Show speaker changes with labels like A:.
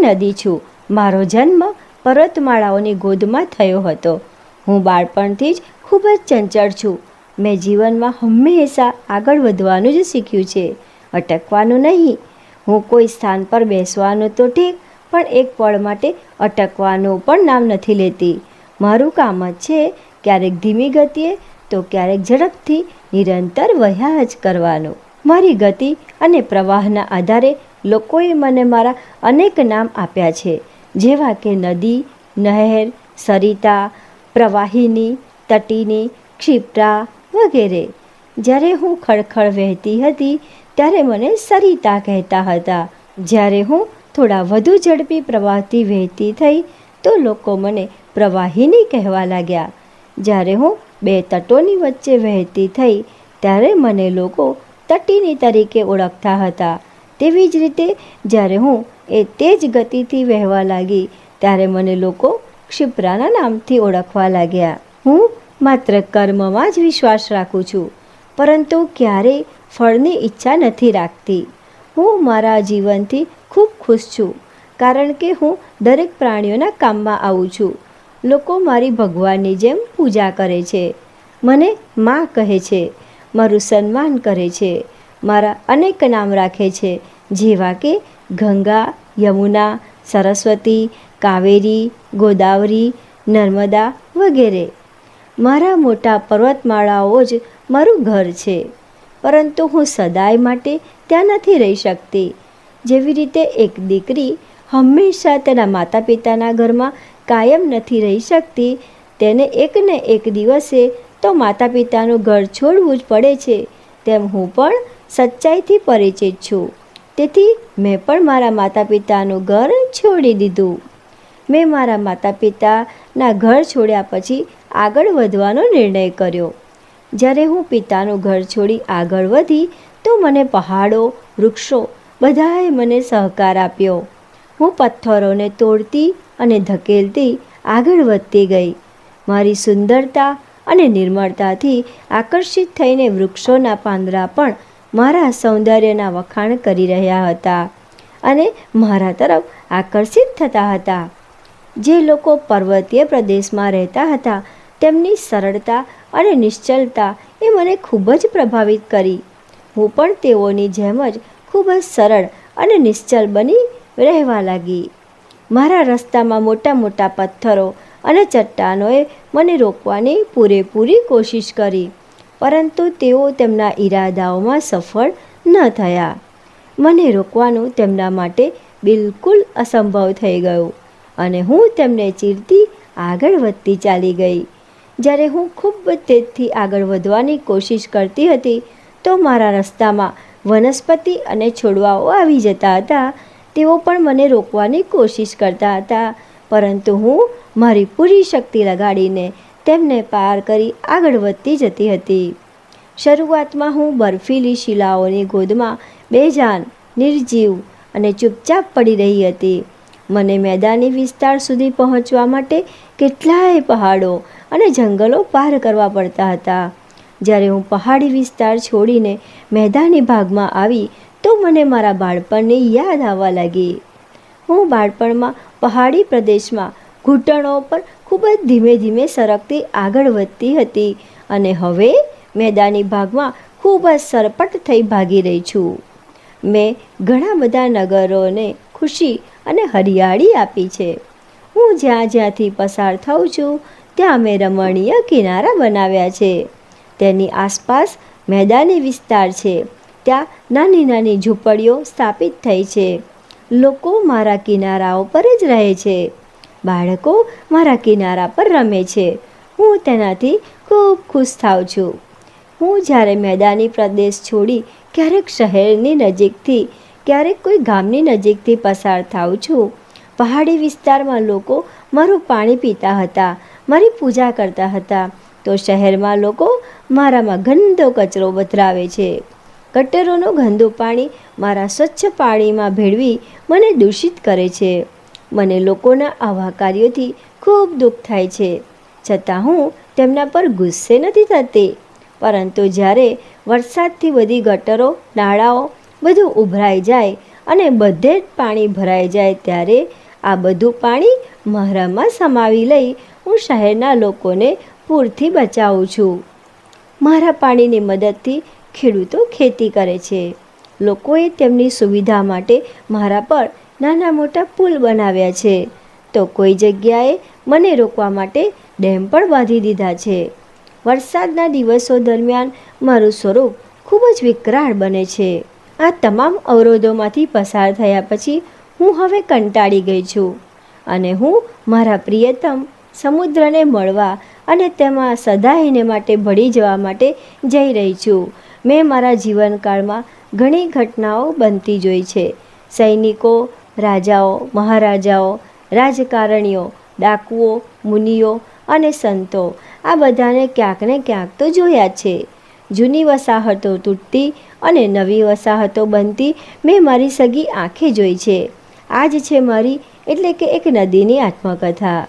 A: નદી છું. મારો જન્મ પર્વતમાળાઓની ગોદમાં થયો હતો. હું બાળપણથી જ ખૂબ જ ચંચળ છું. મેં જીવનમાં હંમેશા આગળ વધવાનું જ શીખ્યું છે. અટકવાનું નહીં. હું કોઈ સ્થાન પર બેસવાનું તો ઠીક, પણ એક પળ માટે અટકવાનું પણ નામ નથી લેતી. મારું કામ જ છે ક્યારેક ધીમી ગતિએ, તો ક્યારેક ઝડપથી નિરંતર વહ્યા જ કરવાનું. મારી ગતિ અને પ્રવાહના આધારે લોકોએ મને મારા અનેક નામ આપ્યા છે, જેવા કે નદી, નહેર, સરિતા, પ્રવાહીની, તટીની, ક્ષિપ્રા વગેરે. જ્યારે હું ખળખળ વહેતી હતી, ત્યારે મને સરિતા કહેતા હતા. જ્યારે હું થોડા વધુ ઝડપી પ્રવાહથી વહેતી થઈ, તો લોકો મને પ્રવાહિની કહેવા લાગ્યા. જ્યારે હું બે તટોની વચ્ચે વહેતી થઈ, ત્યારે મને લોકો તટીની તરીકે ઓળખતા હતા. તેવી જ રીતે જ્યારે હું એ તે જ ગતિથી વહેવા લાગી, ત્યારે મને લોકો ક્ષિપ્રાના નામથી ઓળખવા લાગ્યા. હું માત્ર કર્મમાં જ વિશ્વાસ રાખું છું, પરંતુ ક્યારેય ફળની ઈચ્છા નથી રાખતી. હું મારા જીવનથી ખૂબ ખુશ છું, કારણ કે હું દરેક પ્રાણીઓના કામમાં આવું છું. લોકો મારી ભગવાનની જેમ પૂજા કરે છે, મને માં કહે છે, મારું સન્માન કરે છે. મારા અનેક નામ રાખે છે, જેવા કે ગંગા, યમુના, સરસ્વતી, કાવેરી, ગોદાવરી, નર્મદા વગેરે. મારા મોટા પર્વતમાળાઓ જ મારું ઘર છે, પરંતુ હું સદાય માટે ત્યાં નથી રહી શકતી. જેવી રીતે એક દીકરી હંમેશા તેના માતા પિતાના ઘરમાં કાયમ નથી રહી શકતી, તેને એકને એક દિવસે તો માતા પિતાનું ઘર છોડવું જ પડે છે. તેમ હું પણ સચ્ચાઈથી પરિચિત છું. તેથી મેં પણ મારા માતા પિતાનું ઘર છોડી દીધું. મેં મારા માતા પિતાના ઘર છોડ્યા પછી આગળ વધવાનો નિર્ણય કર્યો. જ્યારે હું પિતાનું ઘર છોડી આગળ વધી, તો મને પહાડો, વૃક્ષો બધાએ મને સહકાર આપ્યો. હું પથ્થરોને તોડતી અને ધકેલતી આગળ વધતી ગઈ. મારી સુંદરતા અને નિર્મળતાથી આકર્ષિત થઈને વૃક્ષોના પાંદડા પણ મારા સૌંદર્યના વખાણ કરી રહ્યા હતા અને મારા તરફ આકર્ષિત થતા હતા. જે લોકો પર્વતીય પ્રદેશમાં રહેતા હતા, તેમની સરળતા અને નિશ્ચલતા એ મને ખૂબ જ પ્રભાવિત કરી. હું પણ તેઓની જેમ જ ખૂબ જ સરળ અને નિશ્ચલ બની રહેવા લાગી. મારા રસ્તામાં મોટા મોટા પથ્થરો અને ચટ્ટાનોએ મને રોકવાની પૂરેપૂરી કોશિશ કરી. પરંતુ તેઓ તેમના ઈરાદાઓમાં સફળ ન થયા. મને રોકવાનું તેમના માટે બિલકુલ અસંભવ થઈ ગયું અને હું તેમને ચીરતી આગળ વધતી ચાલી ગઈ. જ્યારે હું ખૂબ તેજથી આગળ વધવાની કોશિશ કરતી હતી, તો મારા રસ્તામાં વનસ્પતિ અને છોડવાઓ આવી જતા હતા. તેઓ પણ મને રોકવાની કોશિશ કરતા હતા, પરંતુ હું મારી પૂરી શક્તિ લગાડીને તેમને પાર કરી આગળ વધતી જતી હતી. શરૂઆતમાં હું બર્ફીલી શિલાઓની ગોદમાં બેજાન, નિર્જીવ અને ચૂપચાપ પડી રહી હતી. મને મેદાની વિસ્તાર સુધી પહોંચવા માટે કેટલાય પહાડો અને જંગલો પાર કરવા પડતા હતા. જ્યારે હું પહાડી વિસ્તાર છોડીને મેદાની ભાગમાં આવી, તો મને મારા બાળપણની યાદ આવવા લાગી. હું બાળપણમાં પહાડી પ્રદેશમાં ઘૂંટણો પર ખૂબ જ ધીમે ધીમે સરકતી આગળ વધતી હતી અને હવે મેદાની ભાગમાં ખૂબ જ સરપટ થઈ ભાગી રહી છું. મેં ઘણા બધા નગરોને ખુશી અને હરિયાળી આપી છે. હું જ્યાં જ્યાંથી પસાર થઉં છું, ત્યાં મેં રમણીય કિનારા બનાવ્યા છે. તેની આસપાસ મેદાની વિસ્તાર છે. ત્યાં નાની નાની ઝૂંપડીઓ સ્થાપિત થઈ છે. લોકો મારા કિનારાઓ પર જ રહે છે. બાળકો મારા કિનારા પર રમે છે. હું તેનાથી ખૂબ ખુશ થાઉં છું. હું જ્યારે મેદાની પ્રદેશ છોડી ક્યારેક શહેરની નજીકથી, ક્યારેક કોઈ ગામની નજીકથી પસાર થાઉં છું. પહાડી વિસ્તારમાં લોકો મારું પાણી પીતા હતા, મારી પૂજા કરતા હતા. તો શહેરમાં લોકો મારામાં ગંદો કચરો વધરાવે છે. ગટરોનું ગંદુ પાણી મારા સ્વચ્છ પાણીમાં ભેળવી મને દૂષિત કરે છે. મને લોકોના આવા કાર્યોથી ખૂબ દુઃખ થાય છે. છતાં હું તેમના પર ગુસ્સે નથી થતી. પરંતુ જ્યારે વરસાદથી બધી ગટરો, નાળાઓ બધું ઉભરાઈ જાય અને બધે જ પાણી ભરાઈ જાય ત્યારે આ બધું પાણી મહરામાં સમાવી લઈ હું શહેરના લોકોને પૂરથી બચાવું છું. મારા પાણીની મદદથી ખેડૂતો ખેતી કરે છે. લોકોએ તેમની સુવિધા માટે મારા પર નાના મોટા પુલ બનાવ્યા છે. તો કોઈ જગ્યાએ મને રોકવા માટે ડેમ પણ બાંધી દીધા છે. વરસાદના દિવસો દરમિયાન મારું સ્વરૂપ ખૂબ જ વિકરાળ બને છે. આ તમામ અવરોધોમાંથી પસાર થયા પછી હું હવે કંટાળી ગઈ છું અને હું મારા પ્રિયતમ સમુદ્રને મળવા અને તેમાં સદાયને માટે ભળી જવા માટે જઈ રહી છું. મેં મારા જીવનકાળમાં ઘણી ઘટનાઓ બનતી જોઈ છે. સૈનિકો રાજાઓ, મહારાજાઓ, રાજકારણીઓ, ડાકુઓ, મુનિઓ અને સંતો આ બધાને ક્યાંક ને ક્યાંક તો જોયા છે. જૂની વસાહતો તૂટતી અને નવી વસાહતો બનતી મેં મારી સગી આંખે જોઈ છે. આ જ છે મારી એટલે કે એક નદીની આત્મકથા.